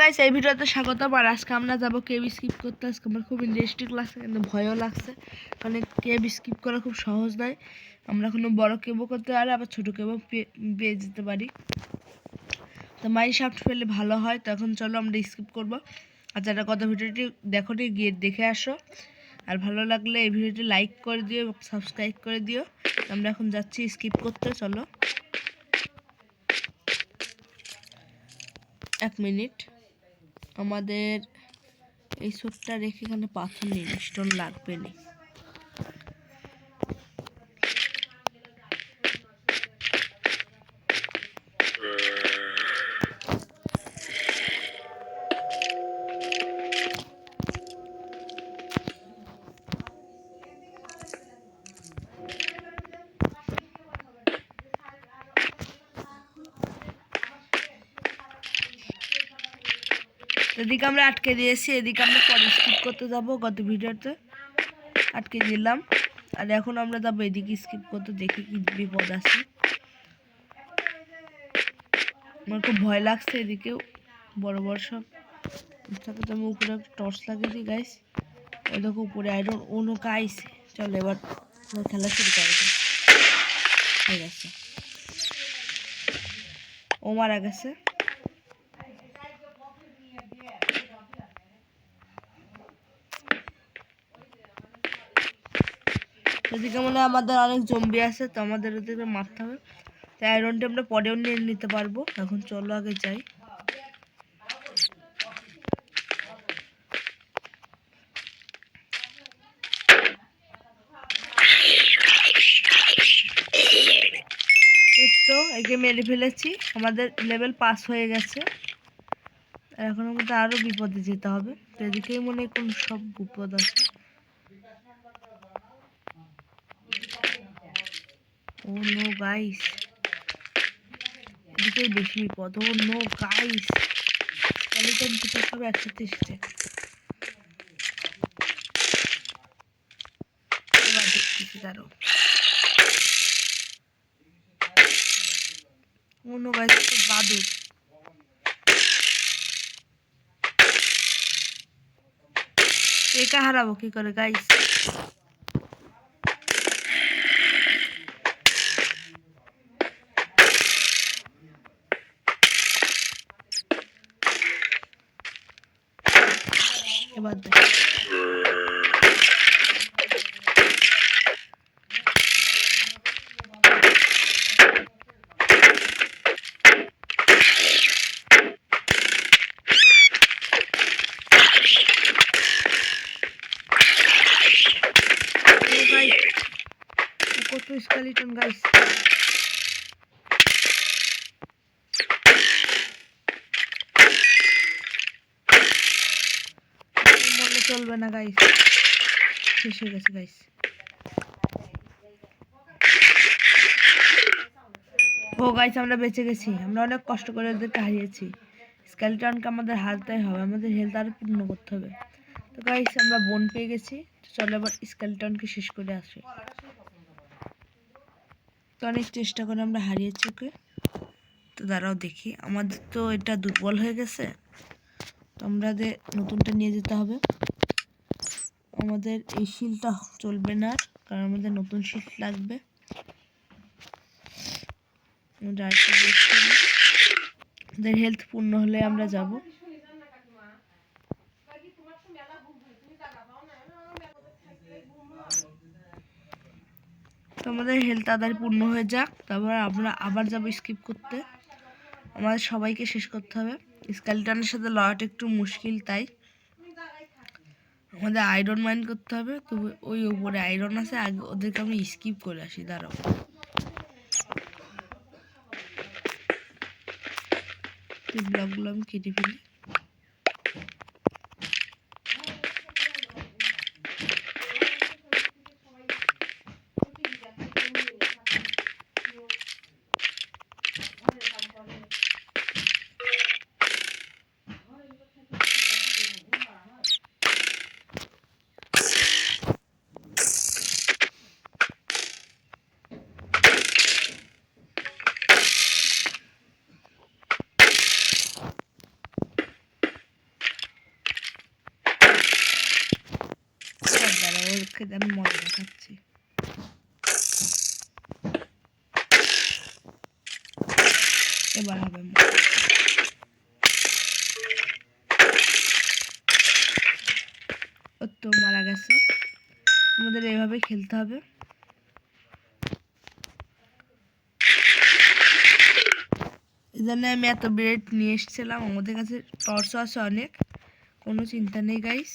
Guys এই ভিডিওতে স্বাগতম আর আজকে আমরা যাব কেব স্কিপ করতে। আজকে আমার খুব ইন্টারেস্টিং লাগছে, কিন্তু ভয়ও লাগছে। কারণ কেব স্কিপ করা খুব সহজ নয়। আমরা কোনো বড় কেবও করতে পারি, আবার ছোটো কেবও পেয়ে যেতে পারি। তো মাই শাফট ফেলে ভালো হয় তখন চলো আমরা স্কিপ করব। আর যারা কত ভিডিওটি দেখো গিয়ে দেখে আসো। আর ভালো লাগলে এই ভিডিওটি লাইক করে দিও এবং সাবস্ক্রাইব করে দিও। আমরা এখন যাচ্ছি স্কিপ করতে, চলো। এক মিনিট। আমাদের এই স্যুটটা রেখে এখানে পাথর নেই স্টোন লাগবে না। এদিকে আমরা আটকে দিয়েছি, এদিকে আমরা পরে স্কিপ করতে যাব গত ভিডিওতে। আটকে দিলাম। আর এখন আমরা যাব এদিকে স্কিপ করতে, দেখি কি বিপদ আছে। আমার খুব ভয় লাগছে এদিকেও বড় বড় সব। তারপর তো আমি উপরে টর্চ লাগিয়ে দিই গাইস ওই দেখো উপরে আইরন অন্য গাইস চলো এবার খেলা শুরু করে ঠিক আছে। ও মারা গেছে। এদিকে মনে হয় আমাদের অনেক জম্বি আছে, তো আমাদের ওদেরকে মারতে হবে। তাই আয়রনটা আমরা পরেও নিয়ে নিতে পারব। এখন চলো আগে যাই। তো, একে মেরে ফেলেছি। আমাদের লেভেল পাস হয়ে গেছে। এখন আমাদের আরও বিপদে যেতে হবে। তো এদিকেই মনে হয় কোন সব বিপদ আছে। ও নো গাইস এদিকেই বেশি বিপদ। ও নো গাইস স্কেলিটন দুটো সব একসাথে এসেছে। এবার দেখতেছি তারও ও নো গাইস বাদুর একা হারাবো কি করে গাইস এবার দেখ কত স্কেলিটন গাইস মনে চলবে না গাইস শেষ হয়ে গেছে গাইস ও গাইস আমরা বেঁচে গেছি। আমরা অনেক কষ্ট করে ওদেরকে হারিয়েছি। স্কেলিটনকে আমাদের হারতেই হবে। আমাদের হেলথ আরও পূর্ণ করতে হবে। তো গাইস আমরা বোন পেয়ে গেছি। চলো এবার স্কেলিটনকে শেষ করে আসি। তো, অনেক চেষ্টা করে আমরা হারিয়েছি ওকে। তো, দাঁড়াও দেখি। আমাদের তো এটা দুর্বল হয়ে গেছে। তো, আমাদের নতুনটা নিয়ে যেতে হবে। আমাদের এই শিলটা চলবে না, কারণ আমাদের নতুন শিল লাগবে। আমাদের হেলথ পূর্ণ হলে আমরা যাব। আমাদের হেলথ তাড়াতাড়ি পূর্ণ হয়ে যাক। তারপর আমরা আবার যাব স্কিপ করতে। আমাদের সবাইকে শেষ করতে হবে। স্কেলটনের সাথে লড়াটা একটু মুশকিল তাই। আমাদের আয়রন মাইন করতে হবে, তো ওই উপরে আয়রন আছে, আগে ওদেরকে আমি স্কিপ করে আসি, দাঁড়াও। ব্লকগুলো আমি কেটে ফেলি। খেতে আমি মজা দেখাচ্ছি এবার হবে তো মারা গেছে। আমাদের এভাবে খেলতে হবে। জন্য আমি এত ব্রেড নিয়ে এসেছিলাম। আমাদের কাছে টর্চও আছে অনেক। কোনো চিন্তা নেই গাইস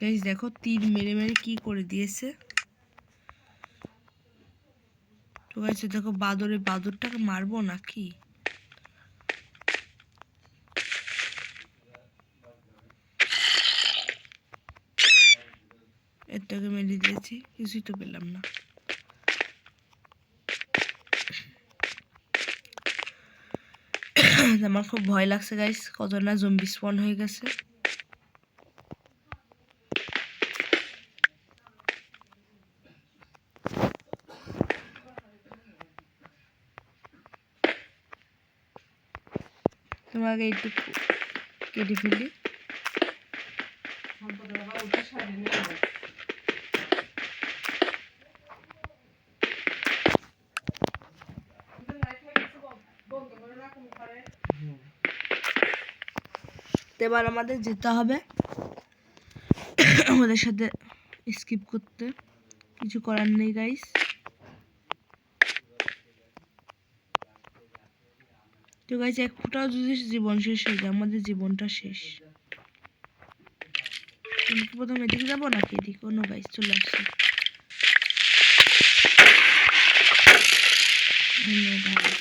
গাইস দেখো তীর মেরে মেরে কি করে দিয়েছে। তো গাইস দেখো বাদরে, বাদরটাকে মারবো নাকি? এটাকে মেরে দিয়েছি, কিছুই তো পেলাম না। আমার খুব ভয় লাগছে গাইস কত না জম্বি স্পন হয়ে গেছে। তোমাকে একটু কেটে ফেলি। এবার আমাদের যেতে হবে। আমাদের সাথে স্কিপ করতে। কিছু করার নেই গাইস তো গাইজ এক ফোটাও যদি জীবন শেষ হয়ে যায়, আমাদের জীবনটা শেষ। তুমি কি প্রথমে এদিকে যাব নাকি এদিকে? অন্য গাইজ চলে আসি ধন্যবাদ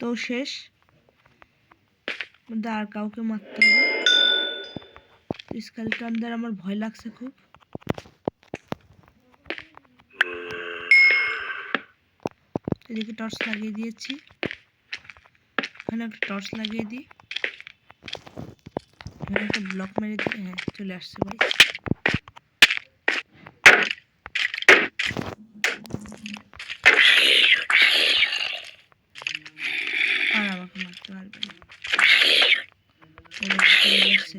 তো শেষ। আর কাউকে মারতে হবে স্কেলটনদের আমার ভয় লাগছে খুব। এদিকে টর্চ লাগিয়ে দিয়েছি। এখানে একটা টর্চ লাগিয়ে দিই। এখানে একটা ব্লক মেরে দিই হ্যাঁ চলে আসছে ভাই আর আমাকে মারতে পারবে না এই দেখো, চলে যাচ্ছে।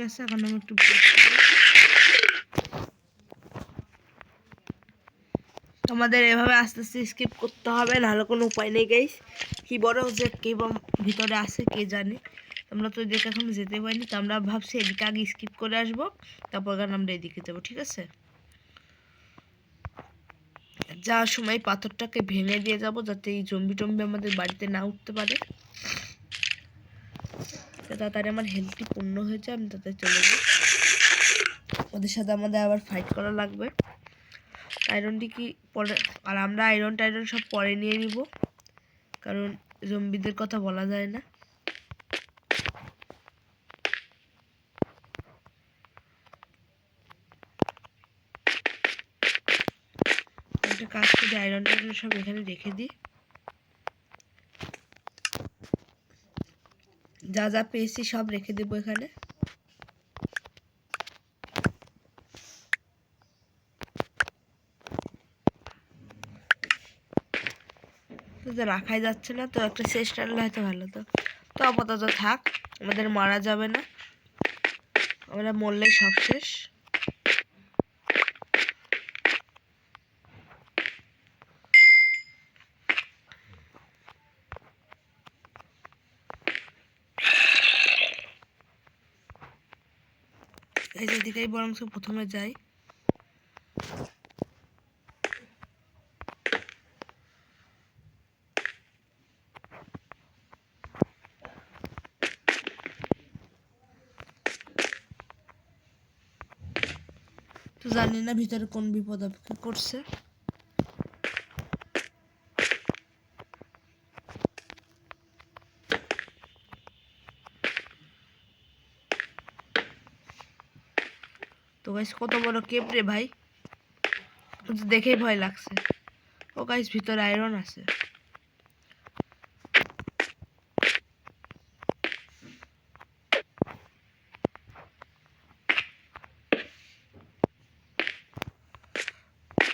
গেছে, এখন আমি একটু। আমাদের এভাবে আস্তে আস্তে স্কিপ করতে হবে, নাহলে কোনো উপায় নেই গাইস কি বড় যে কে ভিতরে আছে, কে জানে। আমরা তো এদিকে এখন যেতে পারিনি, তো আমরা ভাবছি এদিকে আগে স্কিপ করে আসব, তারপর গান আমরা এদিকে যাব, ঠিক আছে? যাওয়ার সময় পাথরটাকে ভেঙে দিয়ে যাব, যাতে এই জম্বি টম্বি আমাদের বাড়িতে না উঠতে পারে। তাড়াতাড়ি আমার হেলথটি পূর্ণ হয়েছে, আমি তাড়াতাড়ি চলে যাই। ওদের সাথে আমাদের আবার ফাইট করা লাগবে। আয়রনটি কি পরে আর আমরা আয়রন টাইরন সব পরে নিয়ে নিব, কারণ জম্বিদের কথা বলা যায় না। একটা কাজ করে আয়রন টাইরন সব এখানে রেখে দিই। যা যা পেয়েছি সব রেখে দেবো এখানে। রাখাই যাচ্ছে না, তো একটা শেষ টানলে হয়তো ভালো তো তো আপাতত থাক, আমাদের মারা যাবে না। আমরা মরলেই সব শেষ। যেদিকেই বরং প্রথমে যাই। তো জানি না ভিতরে কোন বিপদ অপেক্ষা করছে। গাইস কত বড় কেপ রে ভাই। দেখেই ভয় লাগছে। ও গাইস ভিতরে আয়রন আছে।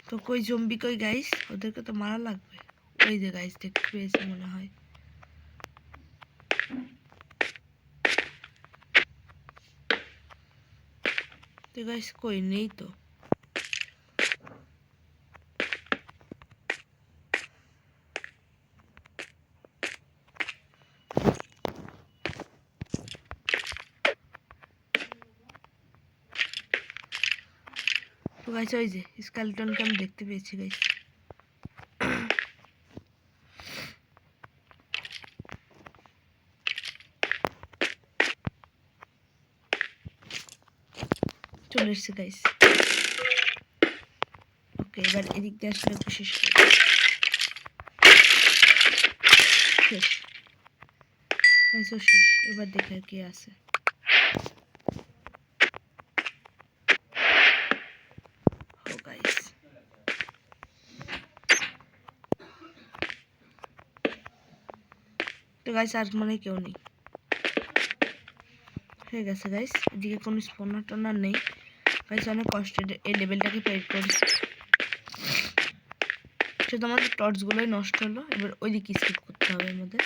তো কই জম্বি কই গাইস ওদেরকে তো মারা লাগবে। ওই যে গাইস দেখতে পেয়েছি মনে হয়। তো গাইস কই নেই তো তো গাইস ওই যে স্কেলটনকে আমি দেখতে পেয়েছি গাইস চলে এসছে গাইস ওকে এবার এদিক দিয়ে আসলে একটু শেষ শেষ। শেষ। এবার দেখে কে আছে। তো গাইস আর মানে কেউ নেই। হয়ে গেছে গাইস এদিকে কোনো স্পনার টনার নেই। গাইস অনেক কষ্টে এই লেভেলটাকে পেড করেছি। শুধু আমাদের টর্চগুলোই নষ্ট হলো। এবার ওইদিকে স্কিপ করতে হবে আমাদের।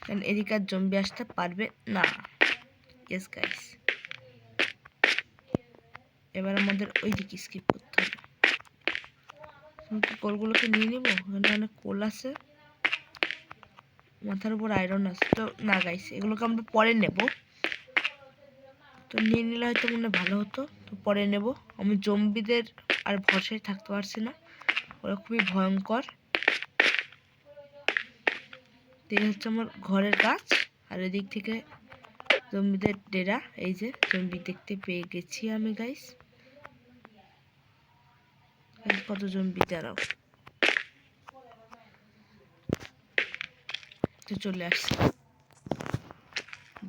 কারণ এদিকে আর জম্বি আসতে পারবে না। ইয়েস গাইস এবার আমাদের ওইদিকে স্কিপ করতে হবে। কোলগুলোকে নিয়ে নিবো? ওখানে অনেক কোল আছে। মাথার উপর আয়রন আছে। তো না গাইস এগুলোকে আমরা পরে নেব। তো নিয়ে নিলে হয়তো মনে ভালো হতো। তো পরে নেব। আমি জম্বিদের আর ভরসায় থাকতে পারছি না। ওরা খুবই ভয়ঙ্কর। এই হচ্ছে আমার ঘরের গাছ আর এদিক থেকে জম্বিদের ডেরা। এই যে জম্বি দেখতে পেয়ে গেছি আমি গাইস কত জম্বি, দাঁড়াও। তো চলে আসছে।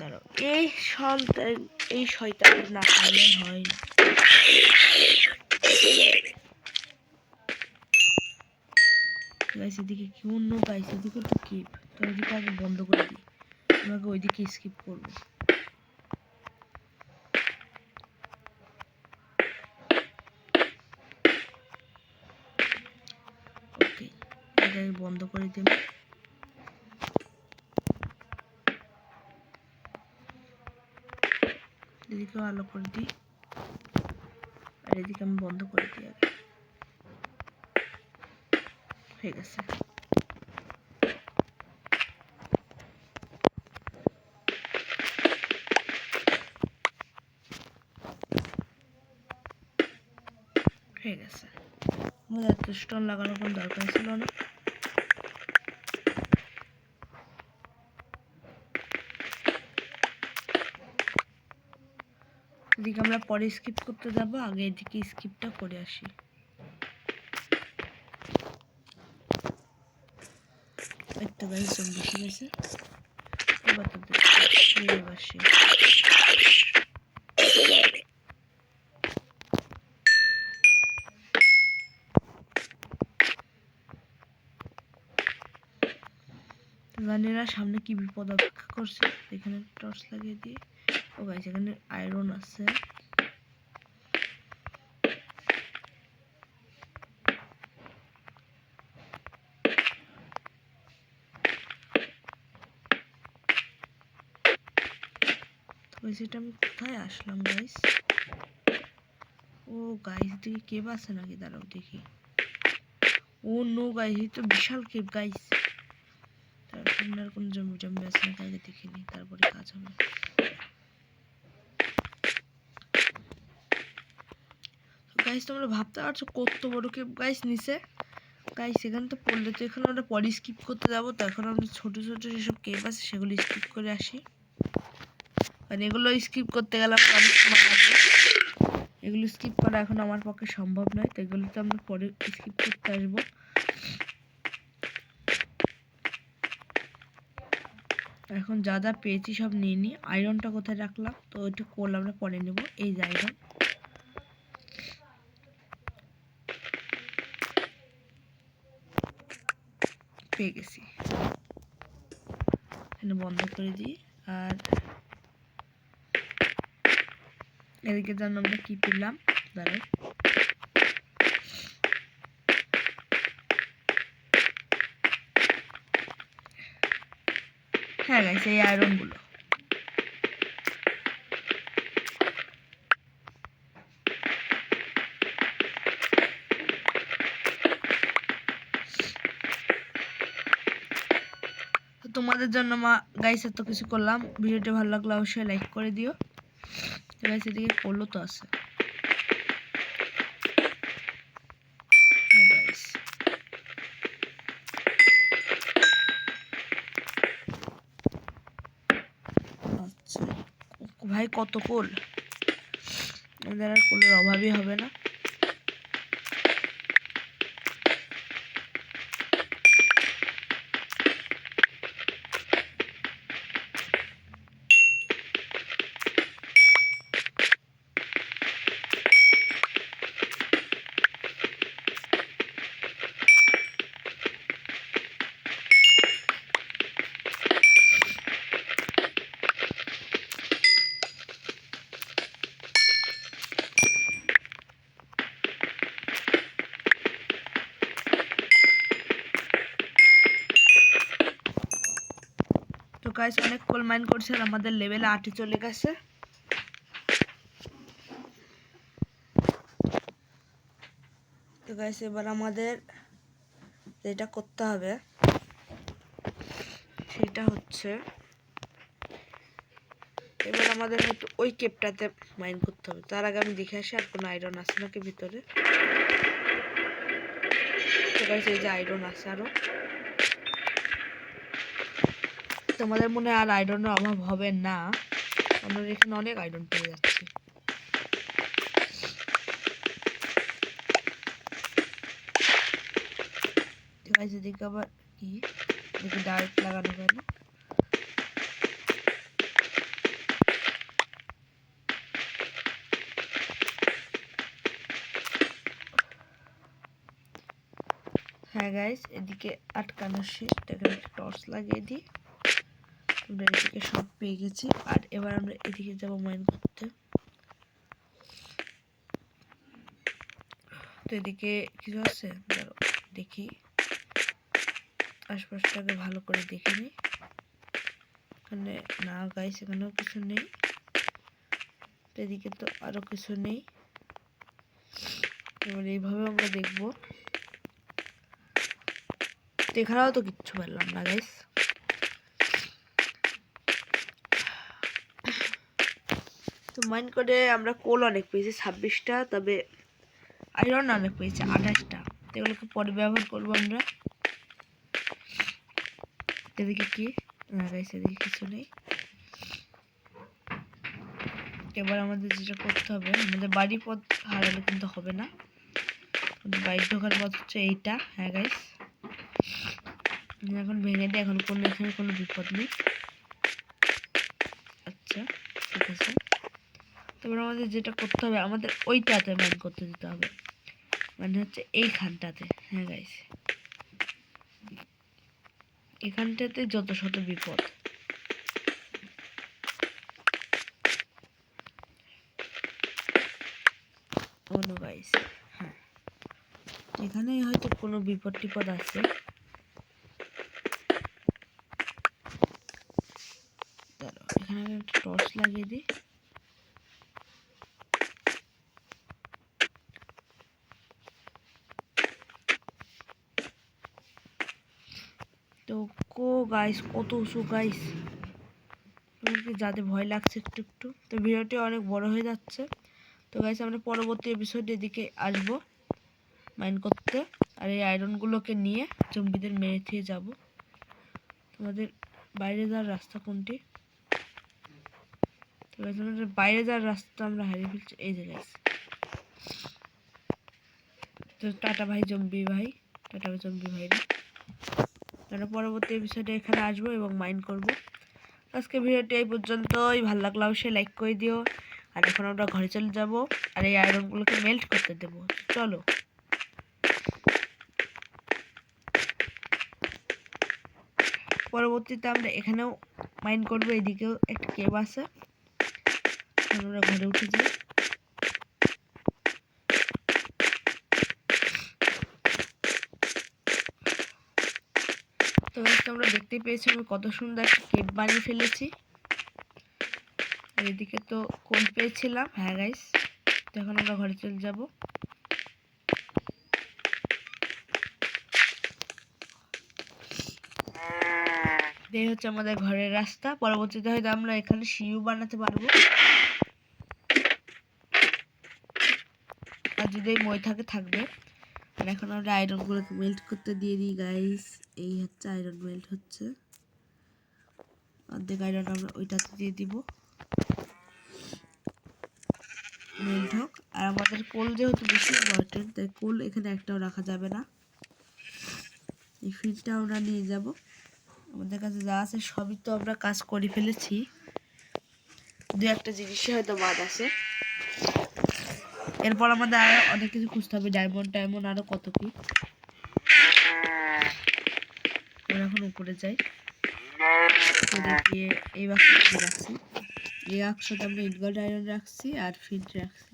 দাঁড়াও। এই সন্তান, এই শয়তান না পারলে হয় গাইস এদিকে কি অন্য গাইস এদিকে তো কিপ তো ওইদিকে আগে বন্ধ করে দিই। আমাকে ওইদিকে স্কিপ করব। ওকে বন্ধ করে দেব এদিকেও আলো করে দিই। আর এদিকে আমি বন্ধ করে দিই আগে। হয়ে গেছে। হয়ে গেছে। আমাদের স্টোন লাগানোর কোনো দরকার ছিল না। এদিকে আমরা পরে স্কিপ করতে যাব, আগে এদিকে স্কিপটা করে আসি। একটা গাড়ি জম্বি না সামনে কি বিপদ অপেক্ষা করছে? এখানে টর্চ লাগিয়ে দিয়ে। ও গাইছে এখানে আয়রন আছে। এটা আমি কোথায় আসলাম গাইস ও গাইস দিকে কেব আছে নাকি? দাঁড়াও দেখি। ও নো গাইস তো বিশাল কেব গাইস তার সামনে আর কোনো জমি জমি আছে নাকি? আগে দেখিনি তারপরে কাজ হবে। গাইস তোমরা ভাবতে পারছ কত বড় কেব গাইস নিচে গাইস এখানে তো পড়লে তো এখানে আমরা পরে স্কিপ করতে যাব, তো এখন আমরা ছোট ছোট যেসব কেব আছে সেগুলো স্কিপ করে আসি। মানে এগুলো স্কিপ করতে গেলে আমার অনেক সময় লাগবে। এগুলো স্কিপ করা এখন আমার পক্ষে সম্ভব নয়, তো এগুলো তো আমরা পরে স্কিপ করতে আসব। এখন যা যা পেয়েছি সব নিয়ে নিই আয়রনটা কোথায় রাখলাম? তো ওইটা কোল আমরা পরে নেব। এই যে পেয়ে গেছি। বন্ধ করে দিই। আর এদিকে যেন আমরা কী পেলাম? দাঁড়াও। হ্যাঁ গাইছে এই আয়রনগুলো তোমাদের জন্য মা গাইস এত কিছু করলাম। ভিডিওটি ভালো লাগলে অবশ্যই লাইক করে দিও। গাইস এদিকে করল তো আছে। আচ্ছা ভাই, কত কোল আমাদের আর কোলের অভাবই হবে না। গাইস অনেক কোল মাইন করছে আর আমাদের লেভেল আটে চলে গেছে। তো গাইস এবার আমাদের যেটা করতে হবে, সেটা হচ্ছে এবার আমাদের হয়তো ওই কেপটাতে মাইন করতে হবে। তার আগে আমি দেখে আসি আর কোনো আয়রন আছে নাকি ভিতরে। তো গাইস এই যে আয়রন আছে আরও। তোমাদের মনে আর আয়রনের অভাব হবে না। আমরা এখানে অনেক আয়রন পেয়ে যাচ্ছি। এদিকে আবার কি? এদিকে ডাইরেক্ট লাগানো গেল হ্যাঁ গাইস এদিকে আটকানো শেষ টর্চ লাগিয়ে দিই। আমরা এদিকে সব পেয়ে গেছি। আর এবার আমরা এদিকে যাব মাইন করতে তো এদিকে কিছু আছে দাঁড়াও, দেখি। আশপাশটাকে ভালো করে দেখে নিই। এখানে না গাই সেখানেও কিছু নেই। তো এদিকে তো আরও কিছু নেই। এবার এইভাবে আমরা দেখব। এখানেও তো কিচ্ছু পেলাম না গাইস তো মাইন্ড করে আমরা কোল অনেক পেয়েছি ছাব্বিশটা, তবে আয়রন অনেক পেয়েছি, আঠাশটা। এগুলোকে পরে ব্যবহার করব আমরা। এদিকে কি? এদিকে কিছু নেই। এবার আমাদের যেটা করতে হবে, আমাদের বাড়ি পথ হারালে কিন্তু হবে না। বাড়ি ঢোকার পথ হচ্ছে এইটা হ্যাঁ গাইস এখন ভেঙে দিয়ে এখন কোনো, এখানে কোনো বিপদ নেই আচ্ছা ঠিক আছে তারপর আমাদের যেটা করতে হবে, আমাদের ওইটাতে ম্যান করতে দিতে হবে। মানে হচ্ছে এইখানটাতে হ্যাঁ গাইস এখানটাতে যত শত বিপদ। কোনো গাইস হ্যাঁ। এখানেই হয়তো কোনো বিপদ টিপদ আছে। এখানে আমি টর্চ লাগিয়ে দিই তো কো গাইস কত উঁচু গাইস কি যাতে ভয় লাগছে একটু একটু। তো ভিডিওটি অনেক বড় হয়ে যাচ্ছে। তো গাইস আমরা পরবর্তী এপিসোড এদিকে আসব মাইন করতে। আর এই আয়রনগুলোকে নিয়ে জম্বিদের মেরে দিয়ে যাব। তোমাদের বাইরে যাওয়ার রাস্তা কোনটি? তো guys, আমাদের বাইরে যাওয়ার রাস্তা আমরা হারিয়ে ফেলছি। এই যে গাইস তো টাটা ভাই জম্বি ভাই। টাটা ভাই জম্বি ভাই আমরা পরবর্তী এপিসোডে এখানে আসব এবং মাইন্ড করব। আজকে ভিডিওটি এই পর্যন্তই। ভালো লাগলে অবশ্যই লাইক করে দিও। আর এখন আমরা ঘরে চলে যাব। আর এই আয়রনগুলোকে মেল্ট করতে দেবো। চলো। পরবর্তীতে আমরা এখানেও মাইন্ড করব। এদিকেও একটা কেব আছে। আমরা ঘরে উঠে যাই। তোমরা দেখতে পেয়েছ আমি কত সুন্দর একটা কেক বানিয়ে ফেলেছি। এদিকে তো কোন পেয়েছিলাম? হ্যাঁ গাইস এখন আমরা ঘরে চলে যাব। এই হচ্ছে আমাদের ঘরের রাস্তা। পরবর্তীতে হয়তো আমরা এখানে সিঁড়িও বানাতে পারব। আর যদি মই থাকে, থাকবে। এখন আমরা আয়রনগুলোকে মেল্ট করতে দিয়ে দিই গাইস এই হচ্ছে আয়রন মেল্ট হচ্ছে। অর্ধেক আয়রন আমরা ওইটাতে দিয়ে দিব। মেল্ট হোক। আর আমাদের কোল যেহেতু বেশি ইম্পর্টেন্ট তাই কোল এখানে একটাও রাখা যাবে না। এই ফিলটা আমরা নিয়ে যাব। আমাদের কাছে যা আছে সবই তো আমরা কাজ করে ফেলেছি। দু একটা জিনিসই হয়তো বাদ আছে। এরপর আমাদের আরও অনেক কিছু খুঁজতে হবে ডায়মন্ড টাইমন্ড আরও কত কি। এখন উপরে যাই। গিয়ে এই বাক্সটা রাখছি। এই বাক্সটা আমরা ইনগোল্ড আয়রন রাখছি আর ফিন্ট রাখছি।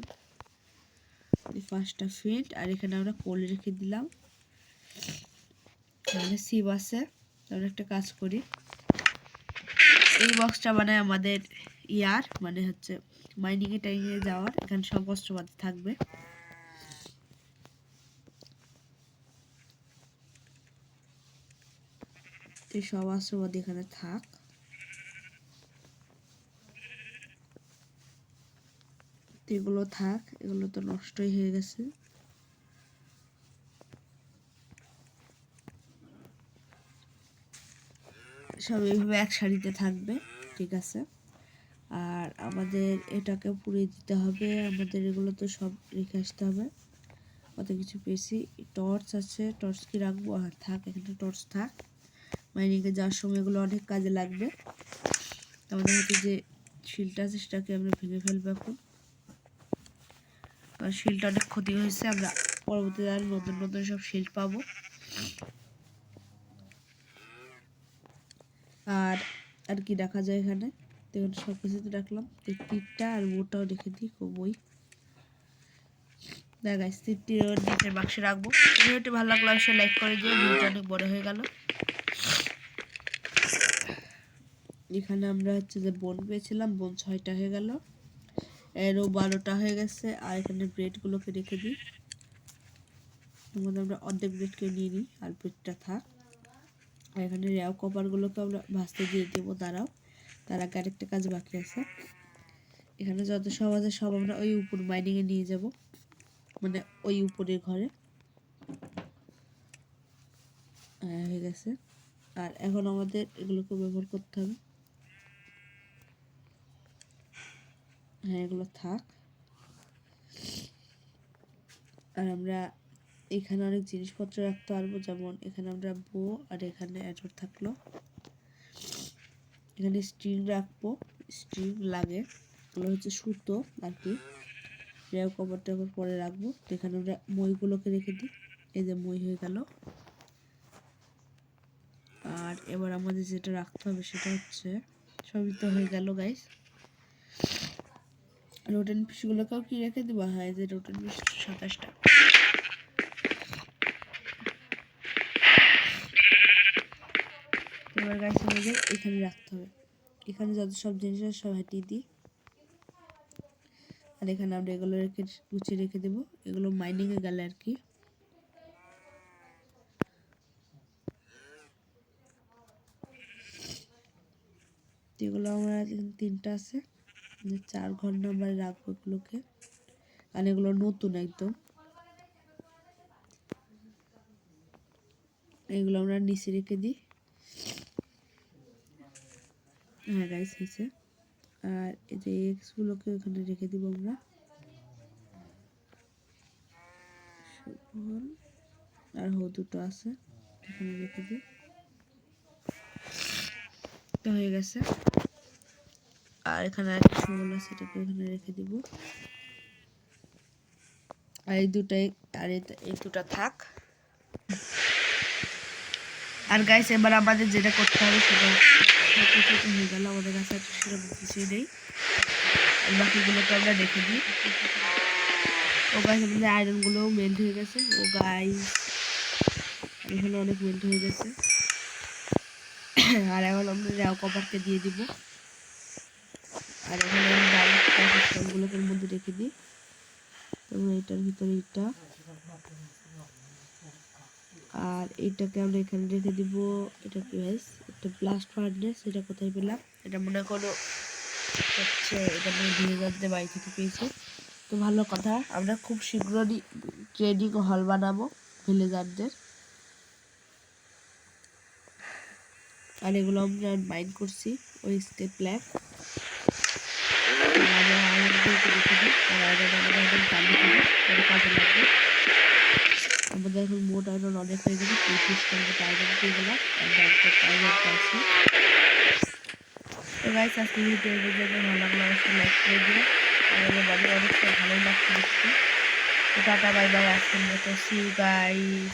পাঁচটা ফিন্ট আর এখানে আমরা কোল রেখে দিলাম। এখানে সিপ আছে আমরা একটা কাজ করি। এই বক্সটা মানে আমাদের ইয়ার মানে হচ্ছে মাইনিংয়ে টাইনিংয়ে যাওয়ার, এখানে সব অস্ত্রপাতি থাকবে। সব অস্ত্রপাতি এখানে থাক। এগুলো থাক, এগুলো তো নষ্টই হয়ে গেছে। সব এইভাবে এক সারিতে থাকবে, ঠিক আছে? আর আমাদের এটাকে পুড়িয়ে দিতে হবে। আমাদের এগুলো তো সব রেখে আসতে হবে। কত কিছু পেয়েছি। টর্চ আছে। টর্চ কি রাখব? আর থাক, এখানে টর্চ থাক। মাইনিংয়ে যাওয়ার সময় এগুলো অনেক কাজে লাগবে। আমাদের হাতে যে শিলটা আছে, সেটাকে আমরা ভেঙে ফেলব এখন। কারণ শিলটা অনেক ক্ষতি হয়েছে। আমরা পরবর্তীতে আর নতুন নতুন সব শিল পাবো। আর আর কি রাখা যায় এখানে? তো সব কিছুতে রাখলাম। তো তীরটা আর বোটাও রেখে দিই বই দেখ গাইস তীরটি নিচের বাক্সে রাখব। ভিডিওটি ভালো লাগল অবশ্যই লাইক করে দিও, ভিডিওটা অনেক বড় হয়ে গেল। এখানে আমরা হচ্ছে যে বোন পেয়েছিলাম বোন ছয়টা হয়ে গেল। এরও বারোটা হয়ে গেছে, আর এখানে ব্রেডগুলোকে রেখে দিই। মধ্যে আমরা অর্ধেক ব্রেডকে নিয়ে নিই, আর ব্রেডটা থাক। আর এখানে র্যাও কপারগুলোকে আমরা ভাজতে দিয়ে দেবো, দাঁড়াও। তার আগে আরেকটা কাজ বাকি আছে। এখানে যত আছে সব আমরা ওই উপর মাইনিংয়ে নিয়ে যাব। মানে ওই উপরের ঘরে। হয়ে গেছে। আর এখন আমাদের এগুলোকে ব্যবহার করতে হবে। হ্যাঁ এগুলো থাক। আর আমরা এখানে অনেক জিনিসপত্র রাখতে পারব। যেমন এখানে আমরা বো আর এখানে অ্যাডর থাকল। এখানে স্ট্রিং রাখব। স্ট্রিং লাগে। ওগুলো হচ্ছে সুতো আর কি। রেও কভার টভার পরে রাখব। এখানে আমরা মইগুলোকে রেখে দিই। এই যে মই হয়ে গেল। আর এবার আমাদের যেটা রাখতে হবে সেটা হচ্ছে, সবই তো হয়ে গেল গাইস রোটেন পিসগুলোকেও কি রেখে দেবো? হ্যাঁ এই যে রোটেন পিস সাতাশটা এবার গাছ আমাদের এখানে রাখতে হবে। এখানে যত সব জিনিস আছে সব হাঁটিয়ে দিই। আর এখানে আমরা এগুলো রেখে, গুছিয়ে রেখে দেবো। এগুলো মাইনিংয়ে গেলে আর কি। এগুলো আমরা তিনটা আছে। চার ঘর নাম্বারে রাখব এগুলোকে। আর এগুলো নতুন একদম। এগুলো আমরা নিচে রেখে দিই। হ্যাঁ রাইস হয়েছে। আর এই যে এক্সগুলোকে ওখানে রেখে দিব আমরা। আর হো দুটো আছে এখানে রেখে দিই। তো হয়ে গেছে। আর এখানে আর কিছু আছে সেটাকে এখানে রেখে দিব। আর এই দুটাই, আর এই দুটা থাক। আর গাইস এবার আমাদের যেটা করতে হবে সেটা সব কিছু হয়ে গেল আমাদের কাছে আর সেরকম কিছুই নেই বাকিগুলোকে আমরা রেখে দিই ও গাছ আমাদের আয়রনগুলোও মেল্ট হয়ে গেছে। ও গাইস এখানে অনেক মেল্ট হয়ে গেছে আর এখন আমরা র্যাও কপারকে দিয়ে দিব। আর এখানে আমি ডাইরেক্ট মধ্যে রেখে দিই। এবং এটার ভিতরে এটা আর এটাকে আমরা এখানে রেখে দিব, এটা কি গাইস একটা ব্লাস্ট ফার্নেস এটা কোথায় পেলাম? এটা মনে করো হচ্ছে এটা মনে ভিনেগারদের বাড়ি থেকে পেয়েছি। তো ভালো কথা, আমরা খুব শীঘ্রই ট্রেনিং হল বানাবো ভিলেজারদের আর এগুলো আমরা মাইন্ড করছি, ওই স্টেপ প্ল্যান আমরা আমাদের কাজে লাগবে। আমাদের এখন মোট আয়রন অনেক হয়ে গেছে, পঁচিশ নম্বর আয়রন পেয়ে গেলাম আর ব্যাংকের আয়রন পাচ্ছি তো গাইস আজকে ভিডিও যদি ভালো লাগল, অবশ্যই লাইক করে দিন আমাদের বাড়ি অনেকটা ভালোই লাগছে দেখতে। তো টাটা বাই বাই আজকের মতো সি গাইস